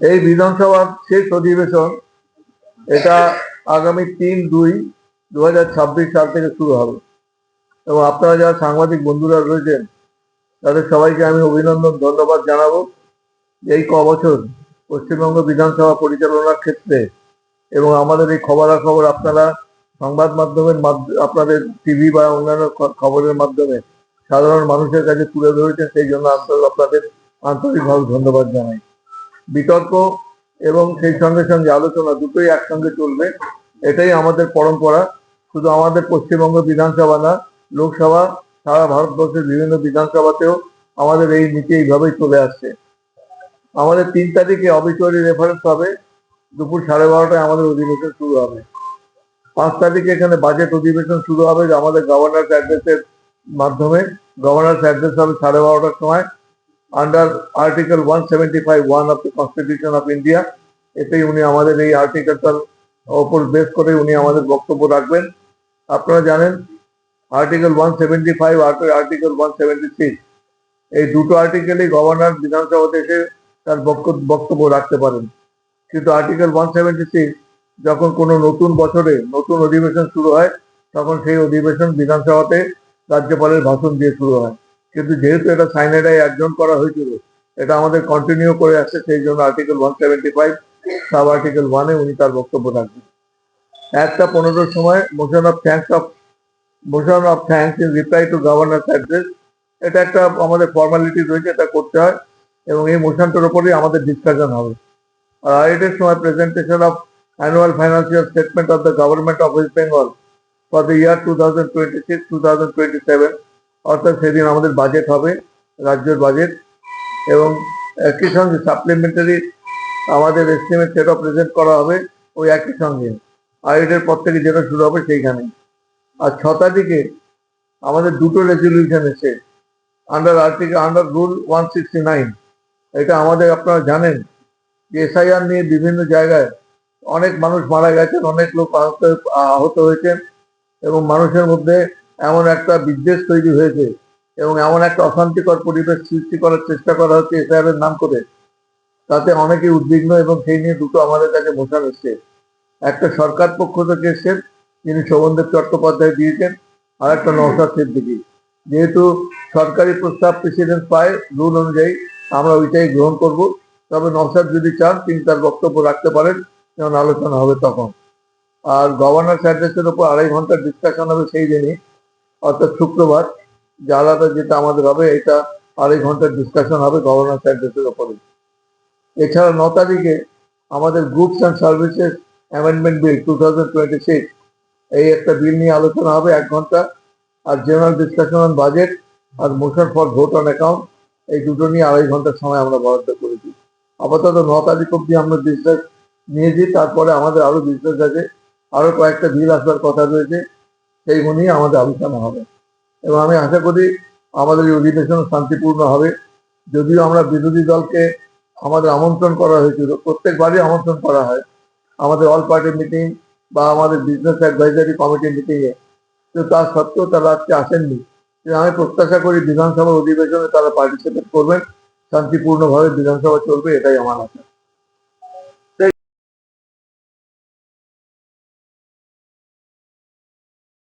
এই বিধানসভার শেষ অধিবেশন এটা আগামী তিন দুই দু সাল থেকে শুরু হবে। এবং আপনারা যারা সাংবাদিক বন্ধুরা রয়েছেন, তাদের সবাইকে আমি অভিনন্দন, ধন্যবাদ জানাব। এই ক বছর পশ্চিমবঙ্গ বিধানসভা পরিচালনার ক্ষেত্রে এবং আমাদের এই খবরাখবর আপনারা সংবাদ মাধ্যমের মাধ্য- আপনাদের টিভি বা অন্যান্য খবরের মাধ্যমে সাধারণ মানুষের কাছে তুলে ধরেছেন, সেই জন্য আপনাদের আন্তরিকভাবে ধন্যবাদ জানাই। বিতর্ক এবং সেই সঙ্গে সঙ্গে আলোচনা দুটোই একসঙ্গে চলবে। এটাই আমাদের পরম্পরা। শুধু আমাদের পশ্চিমবঙ্গ বিধানসভা না, লোকসভা, সারা ভারতবর্ষের বিভিন্ন বিধানসভাতেও আমাদের এই নীতি এইভাবেই চলে আসছে। আমাদের তিন তারিখে অবিচুয়ারি রেফারেন্স হবে। দুপুর সাড়ে বারোটায় আমাদের অধিবেশন শুরু হবে। পাঁচ তারিখে এখানে বাজেট অধিবেশন শুরু হবে আমাদের গভর্নর অ্যাড্রেসের মাধ্যমে। গভর্নর অ্যাড্রেস হবে সাড়ে বারোটার সময়। Seventy five one of the constitution of India এতেই উনি আমাদের এই আর্টিকেলটার ওপর বেস করে উনি আমাদের বক্তব্য রাখবেন। আপনারা জানেন article one seventy five article one seventy six এই দুটো আর্টিকেলই গভর্নর বিধানসভাতে এসে তার বক্তব্য রাখতে পারেন। কিন্তু আর্টিকেল ওয়ান সেভেন্টি সিক্স যখন কোনো নতুন বছরে নতুন অধিবেশন শুরু হয়, তখন সেই অধিবেশন বিধানসভাতে রাজ্যপালের ভাষণ দিয়ে শুরু হয়। কিন্তু যেহেতু এটা সাইনাইডাই অ্যাডজন করা হয়েছিল, এটা আমাদের কন্টিনিউ করে আসছে, সেই জন্য article one seventy five sub article ওয়ানে উনি তার বক্তব্য রাখবেন। একটা পনেরো সময় motion of thanks of motion of thanks in reply to governor address এটা একটা আমাদের ফর্মালিটি রয়েছে, এটা করতে হয়, এবং এই মোশনটার ওপরেই আমাদের ডিসকাশন হবে। আর আরেকটার সময় presentation of annual financial statement of the government of West Bengal for the year two thousand twenty six two thousand twenty seven অর্থাৎ সেদিন আমাদের বাজেট হবে, রাজ্যের বাজেট এবং একই সঙ্গে সাপ্লিমেন্টারি আমাদের এস্টিমেট সেটাও প্রেজেন্ট করা হবে ওই একই সঙ্গে। আইডের পর থেকে যেটা শুরু হবে সেইখানে। আর ছ তারিখে আমাদের দুটো রেজলিউশন এসে under article under rule one sixty nine এটা আমাদের আপনারা জানেন যে এসআইআর নিয়ে বিভিন্ন জায়গায় অনেক মানুষ মারা গেছেন, অনেক লোক আহত আহত হয়েছেন এবং মানুষের মধ্যে এমন একটা বিদ্বেষ তৈরি হয়েছে এবং এমন একটা অশান্তিকর পরিবেশ সৃষ্টি করার চেষ্টা করা হচ্ছে এসআইআর এর নাম করে। তাতে অনেকে উদ্বিগ্ন এবং সেই নিয়ে দুটো আমাদের কাছে মোশন এসছে একটা সরকার পক্ষ থেকে এসছেন যিনি শোভনদেব চট্টোপাধ্যায় দিয়েছেন আর একটা নৌসাদ সিদ্দিকি। যেহেতু সরকারি প্রস্তাব প্রেসিডেন্ট পায় রুল অনুযায়ী, আমরা ওইটাই গ্রহণ করব। তবে নৌসাদ যদি চান, তিনি তার বক্তব্য রাখতে পারেন, যেমন আলোচনা হবে তখন। আর গভর্নর অ্যাড্রেসের উপর আড়াই ঘণ্টার ডিসকাশন হবে সেই দিনই। অর্থাৎ শুক্রবার আলাদা যেটা আমাদের হবে, এটা আড়াই ঘণ্টার ডিসকাশন হবে গভর্নর অ্যাড্রেসের উপরে এছাড়া ন তারিখে আমাদের goods and services amendment bill two thousand twenty six এই একটা বিল নিয়ে আলোচনা হবে এক ঘণ্টা, আর general discussion on budget R motion for vote on account এই দুটো নিয়ে আড়াই ঘণ্টার সময় আমরা বরাদ্দ করেছি। আপাতত ন তারিখ অব্দি আমরা বিজনেস নিয়েছি, তারপরে আমাদের আরও বিজনেস আছে আরও কয়েকটা বিল আসবার কথা রয়েছে। সেইগুলো নিয়ে আমাদের আলোচনা হবে। এবং আমি আশা করি আমাদের এই অধিবেশন শান্তিপূর্ণ হবে। যদিও আমরা বিরোধী দলকে আমাদের আমন্ত্রণ করা হয়েছিল, প্রত্যেকবারই আমন্ত্রণ করা হয়। আমাদের অল পার্টি মিটিং বা আমাদের বিজনেস অ্যাডভাইজারি কমিটি মিটিংয়ে তো তা সত্ত্বেও তারা আজকে আসেননি। আমি প্রত্যাশা করি বিধানসভার অধিবেশনে তারা পার্টিসিপেট করবেন। শান্তিপূর্ণভাবে বিধানসভা চলবে, এটাই আমার আশা।